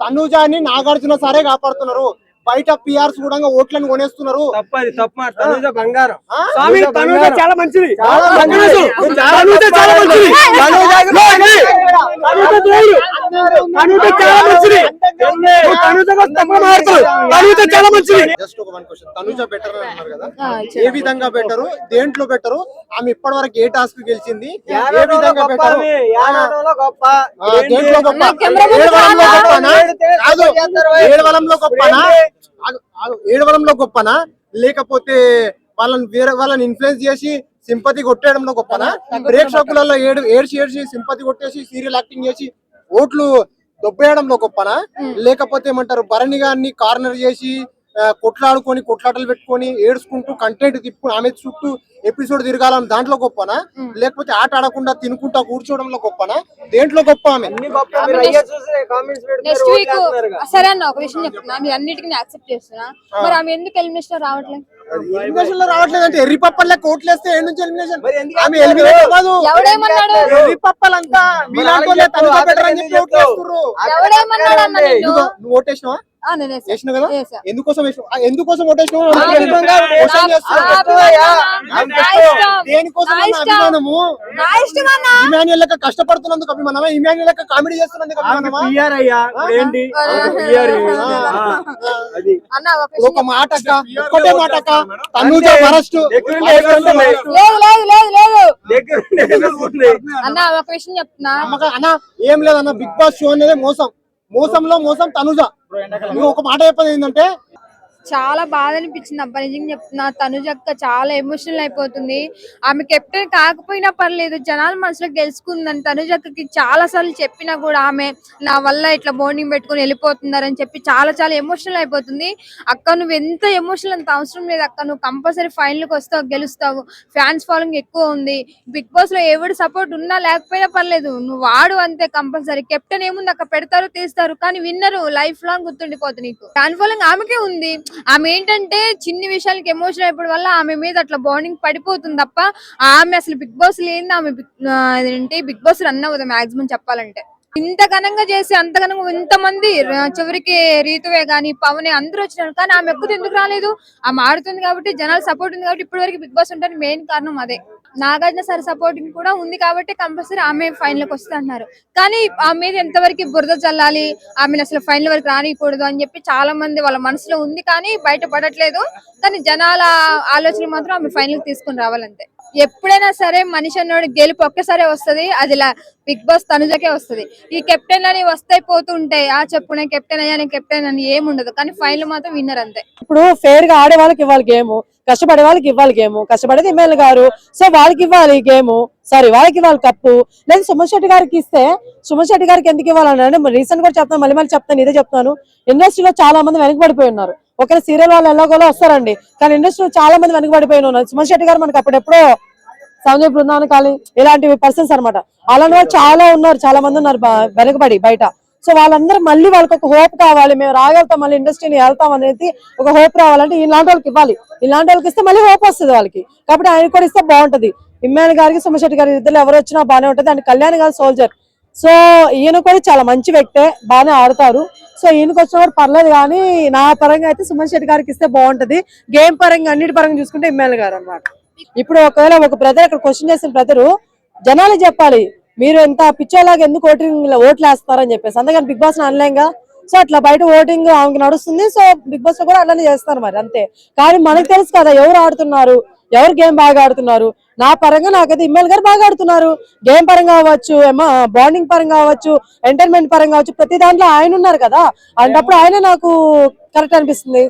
తనుజాని నాగార్జున సారే కాపాడుతున్నారు బయట పిఆర్స్ కూడా ఓట్లను కొనేస్తున్నారు తప్పది తప్ప తనుజ బంగారం ఆ? స్వామి తనుజ చాలా మంచిది చాలా తనుజ మంచిది. తనుజ చాలా మంచిది చాలా మంచిది. తనుజ చాలా మంచిది. జస్ట్ ఒక వన్ క్వశ్చన్ తనుజ బెటర్ అని అన్నారు కదా? ఏ విధంగా బెటరు దేంట్లో బెటరు ఆమె ఇప్పటి వరకు ఏ టాస్క్ గెలిచింది? ఏ విధంగా బెటరు దేంట్లో గొప్ప? ఏడవలంలో గొప్పనా? కాదు. ఏడవలంలో గొప్పనా? ఏడవలంలో గొప్పనా? లేకపోతే వాళ్ళని వేరే వాళ్ళని ఇన్ఫ్లుయెన్స్ చేసి సింపతి కొట్టేయడంలో గొప్పనా? ప్రేక్షకులలో ఏడు ఏడ్చి ఏడ్చి సింపతి కొట్టేసి సీరియల్ యాక్టింగ్ చేసి ఓట్లు దొబ్బేయడంలో గొప్పనా లేకపోతే ఏమంటారు భరణి గారిని కార్నర్ చేసి కొట్లాడుకొని కొట్లాటలు పెట్టుకొని ఏడ్చుకుంటూ కంటెంట్ తిప్పు ఆమె చుట్టూ ఎపిసోడ్ తిరగాలని దాంట్లో గొప్పనా? లేకపోతే ఆట ఆడకుండా తినుకుంటా కూర్చోవడంలో గొప్పనా? దేంట్లో గొప్ప ఆమె? నెక్స్ట్ వీక్ సరే అన్న ఒక విషయం చెప్తున్నా. మీరు అన్నిటికీ యాక్సెప్ట్ చేస్తున్నా. మరి ఆమె ఎందుకు ఎలిమినేషన్ రావట్లేదు? ఎలిమినేషన్లో రావట్లేదంటే ఎర్రి పప్పల కోట్లేస్తే ఏడు నుంచి ఎలిమినేషన్ మరి ఎందుకు ఆమె ఎలిమినేట్ అవ్వదు. ఎవడేమన్నాడు? ఎర్రి పప్పలంతా మీలాంటి వాళ్ళే తనుజ better అని చెప్పి ఓట్లేస్తుర్రు. ఎవడేమన్నాడు అన్న నిన్ను? ఇదిగో, నువ్వు ఓటేసినావా? కదా. ఎందుకోసం. అభిమానము? ఇమాన్యుల్ లెక్క కష్టపడుతున్నందుకు అభిమానమా? ఇమాన్యుల్ లెక్క కామెడీ చేస్తున్నందుకు అభిమానమా? పిఆర్ అయ్యా. ఇప్పుడు ఏంటి? పిఆర్ అది. అన్న ఒక మాట ఒక్కటే మాట అక్క తనుజ వరస్ట్. అన్న ఒక విషయం చెప్తున్నా. అన్న ఏం లేదన్న బిగ్ బాస్ షో అనేది మోసం. మోసంలో మోసం తనుజ. నువ్వు ఒక మాట చెప్పేది ఏంటంటే చాలా బాధ అనిపించింది. అబ్బా నిజంగా చెప్తున్నా తనుజక్క చాలా ఎమోషనల్ అయిపోతుంది. ఆమె కెప్టెన్ కాకపోయినా పర్లేదు జనాల మనసులో గెలుచుకుందని తనుజక్కకి చాలా సార్లు చెప్పినా కూడా ఆమె నా వల్ల ఇట్లా బోర్డింగ్ పెట్టుకుని వెళ్ళిపోతున్నారని చెప్పి చాలా చాలా ఎమోషనల్ అయిపోతుంది. అక్క నువ్వు ఎంత ఎమోషనల్ అంత అవసరం లేదు అక్క. నువ్వు కంపల్సరీ ఫైనల్కి వస్తావు గెలుస్తావు. ఫ్యాన్స్ ఫాలోయింగ్ ఎక్కువ ఉంది. బిగ్ బాస్లో ఎవడు సపోర్ట్ ఉన్నా లేకపోయినా పర్లేదు. నువ్వు వాడు అంతే కంపల్సరీ కెప్టెన్ ఏముంది అక్క? పెడతారు తీస్తారు. కానీ విన్నరు లైఫ్ లాంగ్ గుర్తుండిపోతుంది నీకు. ఫ్యాన్ ఫాలోయింగ్ ఆమెకే ఉంది. ఆమె ఏంటంటే చిన్ని విషయాలకి ఎమోషన్ అయిపోవడం వల్ల ఆమె మీద అట్లా బాండింగ్ పడిపోతుంది తప్ప ఆమె అసలు బిగ్ బాస్ లేని ఆమె బిగ్ బిగ్ బాస్ రన్ అవ్వదు మాక్సిమం చెప్పాలంటే. ఇంత ఘనంగా చేసి అంత ఘనంగా ఇంతమంది చివరికి రీతువే గాని పవనే అందరూ వచ్చినారు. కానీ ఆమె ఎక్కువ ఎందుకు రాలేదు? ఆమె ఆడుతుంది కాబట్టి జనాలు సపోర్ట్ ఉంది కాబట్టి ఇప్పటివరకు బిగ్ బాస్ ఉంటారు మెయిన్ కారణం అదే. నాగార్జున సార్ సపోర్టింగ్ కూడా ఉంది కాబట్టి కంపల్సరీ ఆమె ఫైనల్కి వస్తుంది అంటున్నారు. కానీ ఆమె మీద ఎంతవరకు బురద చల్లాలి ఆమెను అసలు ఫైనల్ వరకు రానియకూడదు అని చెప్పి చాలా మంది వాళ్ళ మనసులో ఉంది కానీ బయట పడట్లేదు కానీ జనాల ఆలోచన మాత్రం ఆమె ఫైనల్కి తీసుకుని రావాలంతే. ఎప్పుడైనా సరే మనిషి అన్నోడు గెలుపు ఒక్కసారే వస్తది అది ఇలా బిగ్ బాస్ తనుజకే వస్తది. ఈ కెప్టెన్ అని వస్తాయి పోతుంటాయి ఆ చెప్పు నేను కెప్టెన్ అయ్యా నేను కెప్టెన్ అని ఏముండదు. కానీ ఫైనల్ మాత్రం విన్నర్ అంతే. ఇప్పుడు ఫేర్గా ఆడే వాళ్ళకి ఇవ్వాలి గేమ్ కష్టపడే వాళ్ళకి ఇవ్వాలి గేమ్. కష్టపడేది ఎమ్మెల్యే గారు. సో వాళ్ళకి ఇవ్వాలి గేమ్. సారీ వాళ్ళకి ఇవ్వాలి కప్పు. లేదు సుమన్ శెట్టి గారికి ఇస్తే సుమన్ శెట్టి గారికి ఎందుకు ఇవ్వాలని రీసెంట్ కూడా చెప్తాను మళ్ళీ మళ్ళీ చెప్తాను ఇదే చెప్తాను ఇండస్ట్రీలో చాలా మంది వెనకబడిపోయి ఉన్నారు. ఒకరి సీరియల్ వాళ్ళు ఎలాగోలో వస్తారండి. కానీ ఇండస్ట్రీలో చాలా మంది వెనకబడిపోయి ఉన్నారు. సుమన్ శెట్టి గారు మనకి అప్పుడెప్పుడో సంజయ్ బృందాన్ని కాలి ఇలాంటివి పర్సన్స్ అన్నమాట. అలాంటి వాళ్ళు చాలా ఉన్నారు చాలా మంది ఉన్నారు వెనకబడి బయట. సో వాళ్ళందరూ మళ్ళీ వాళ్ళకి ఒక హోప్ కావాలి. మేము రాగలుగుతాం మళ్ళీ ఇండస్ట్రీని వెళ్తాం అనేది ఒక హోప్ రావాలంటే ఇలాంటి వాళ్ళకి ఇవ్వాలి. ఇలాంటి వాళ్ళకి ఇస్తే మళ్ళీ హోప్ వస్తుంది వాళ్ళకి. కాబట్టి ఆయన కూడా ఇస్తే బాగుంటది. ఇమ్మాన్ గారికి సోమశెట్టి గారి ఇద్దరు ఎవరు వచ్చినా బాగానే ఉంటది. అండ్ కళ్యాణ్ గారు సోల్జర్ సో ఈయన కూడా చాలా మంచి వ్యక్తే బాగానే ఆడతారు. సో ఈయనకి వచ్చిన కూడా పర్లేదు కానీ నా పరంగా అయితే సుమన్ శెట్టి గారికి ఇస్తే బాగుంటది. గేమ్ పరంగా అన్నిటి పరంగా చూసుకుంటే ఇమ్మాన్ గారు అన్నమాట. ఇప్పుడు ఒకవేళ ఒక బ్రదర్ ఇక్కడ క్వశ్చన్ చేసిన బ్రదరు జనాలు చెప్పాలి. మీరు ఎంత పిచ్చోలాగా ఎందుకు ఓటింగ్ ఓట్లు వేస్తారని చెప్పేసి. అందుకని బిగ్ బాస్ అనలేంగా. సో అట్లా బయట ఓటింగ్ ఆమెకి నడుస్తుంది. సో బిగ్ బాస్లో కూడా అలానే చేస్తారు మరి అంతే. కానీ మనకు తెలుసు కదా ఎవరు ఆడుతున్నారు ఎవరు గేమ్ బాగా ఆడుతున్నారు. నా పరంగా నాకైతే ఇమ్మెల్ గారు బాగా ఆడుతున్నారు. గేమ్ పరంగా అవ్వచ్చు బాండింగ్ పరంగా అవ్వచ్చు ఎంటర్టైన్మెంట్ పరంగా అవ్వచ్చు ప్రతి దాంట్లో ఆయన ఉన్నారు కదా. అంటప్పుడు ఆయనే నాకు కరెక్ట్ అనిపిస్తుంది.